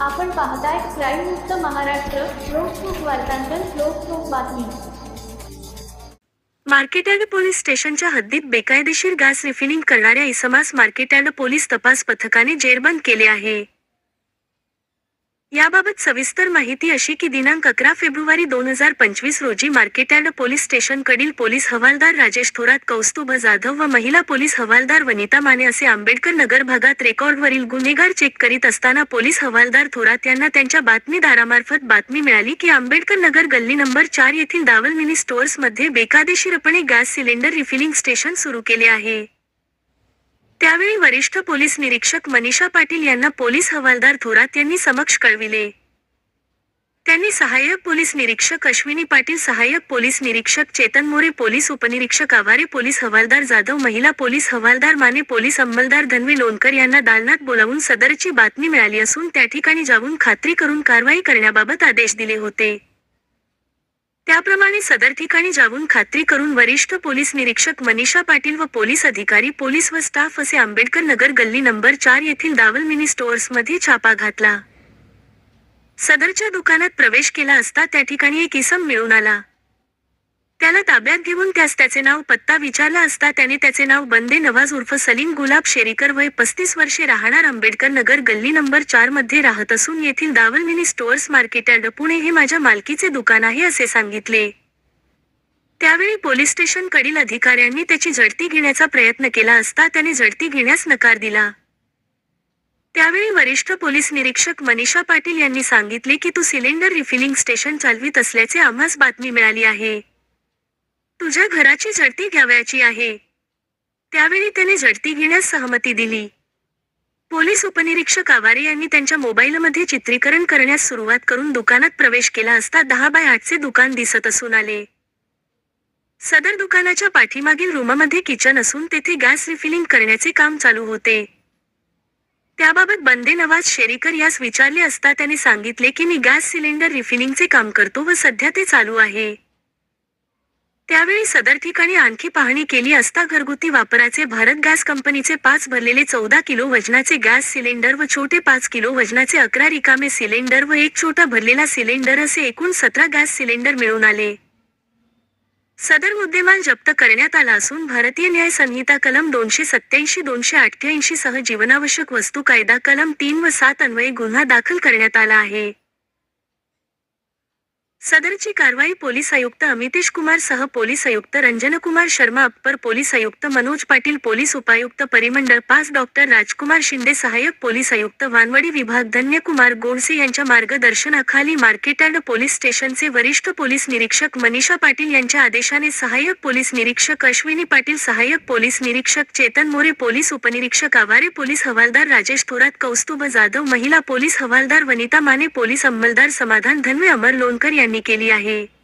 आपण पाहताय क्राईम मुक्त महाराष्ट्र लोकसुख वार्तांकन लोकसुख बातमी. मार्केटयार्ड पोलीस स्टेशनच्या हद्दीत बेकायदेशीर गॅस रिफिलिंग करणाऱ्या इसमास मार्केटयार्ड पोलीस तपास पथकाने जेरबंद केले आहे. याबाबत सविस्तर माहिती अशी की दिनांक अकरा फेब्रुवारी दोन हजार पंचवीस रोजी मार्केटॅड पोलीस स्टेशनकडील पोलीस हवालदार राजेश थोरात कौस्तुभ जाधव व महिला पोलीस हवालदार वनिता माने असे आंबेडकर नगर भागात रेकॉर्डवरील गुन्हेगार चेक करीत असताना पोलीस हवालदार थोरात यांना त्यांच्या बातमीदारामार्फत बातमी मिळाली की आंबेडकर नगर गल्ली नंबर चार येथील दावल मिनी स्टोअर्समध्ये बेकायदेशीरपणे गॅस सिलेंडर रिफिलिंग स्टेशन सुरू केले आहे. त्यावेळी वरिष्ठ पोलीस निरीक्षक मनीषा पाटील यांना पोलीस हवालदार थोरात यांनी समक्ष कळविले. त्यांनी सहाय्यक पोलीस निरीक्षक अश्विनी पाटील सहाय्यक पोलीस निरीक्षक चेतन मोरे पोलीस उपनिरीक्षक आवारे पोलीस हवालदार जाधव महिला पोलीस हवालदार माने पोलीस अंमलदार धनवी लोणकर यांना दालनात बोलावून सदरची बातमी मिळाली असून त्या ठिकाणी जाऊन खात्री करून कारवाई करण्याबाबत आदेश दिले होते. त्याप्रमाणे सदर ठिकाणी जाऊन खात्री करून वरिष्ठ पोलीस निरीक्षक मनीषा पाटील व पोलीस अधिकारी पोलीस व स्टाफ असे आंबेडकर नगर गल्ली नंबर चार येथील दावल मिनी स्टोअर्समध्ये छापा घातला. सदरच्या दुकानात प्रवेश केला असता त्या ठिकाणी एक इसम मिळून आला. त्याला ताब्यात घेऊन त्यास त्याचे नाव पत्ता विचारला असता त्याने त्याचे नाव बंदे नवाज उर्फ सलीम गुलाब शेरीकर वय पस्तीस वर्षे राहणार आंबेडकर नगर गल्ली नंबर चारमध्ये राहत असून येथील Dawal mini stores market yard Pune हे माझ्या मालकीचे दुकान आहे असे सांगितले. त्यावेळी पोलीस स्टेशन कडील अधिकाऱ्यांनी त्याची झडती घेण्याचा प्रयत्न केला असता त्याने झडती घेण्यास नकार दिला. त्यावेळी वरिष्ठ पोलीस निरीक्षक मनीषा पाटील यांनी सांगितले की तू सिलेंडर रिफिलिंग स्टेशन चालवित असल्याचे आम्हास बातमी मिळाली आहे. तुझ्या घराची झडती घ्यावयाची आहे. त्यावेळी त्याने झडती घेण्यास सहमती दिली. पोलीस उपनिरीक्षक आवारे यांनी त्यांच्या मोबाईलमध्ये चित्रीकरण करण्यास सुरुवात करून दुकानात प्रवेश केला असता दहा बाय आठचे दुकान दिसत असून आले. सदर दुकानाच्या पाठीमागील रूममध्ये किचन असून तेथे गॅस रिफिलिंग करण्याचे काम चालू होते. त्याबाबत बंदे नवाज शेरीकर यास विचारले असता त्याने सांगितले की मी गॅस सिलेंडर रिफिलिंगचे काम करतो व सध्या ते चालू आहे. त्यावेळी सदर ठिकाणी आणखी पाहणी केली असता घरगुती वापराचे भारत गॅस कंपनीचे पाच भरलेले चौदा किलो वजनाचे गॅस सिलेंडर व छोटे पाच किलो वजनाचे अकरा रिकामे सिलेंडर व एक छोटा भरलेला सिलेंडर असे एकूण सतरा गॅस सिलेंडर मिळून आले. सदर मुद्देमाल जप्त करण्यात आला असून भारतीय न्याय संहिता कलम दोनशे सत्याऐंशी दोनशे अठ्ठ्याऐंशी सह जीवनावश्यक वस्तू कायदा कलम तीन व सात अन्वये गुन्हा दाखल करण्यात आला आहे. सदरची कारवाई पोलीस आयुक्त अमितेश कुमार सह पोलीस आयुक्त रंजनकुमार शर्मा अप्पर पोलीस आयुक्त मनोज पाटील पोलीस उपायुक्त परिमंडळ पाच डॉक्टर राजकुमार शिंदे सहाय्यक पोलीस आयुक्त वानवडी विभाग धन्यकुमार गोडसे यांच्या मार्गदर्शनाखाली मार्केटयार्ड पोलीस स्टेशनचे वरिष्ठ पोलीस निरीक्षक मनीषा पाटील यांच्या आदेशाने सहाय्यक पोलीस निरीक्षक अश्विनी पाटील सहाय्यक पोलीस निरीक्षक चेतन मोरे पोलीस उपनिरीक्षक आवारे पोलीस हवालदार राजेश थोरात कौस्तुभ जाधव महिला पोलीस हवालदार वनिता माने पोलीस अंमलदार समाधान धनवे अमर लोणकर यांनी केली आहे.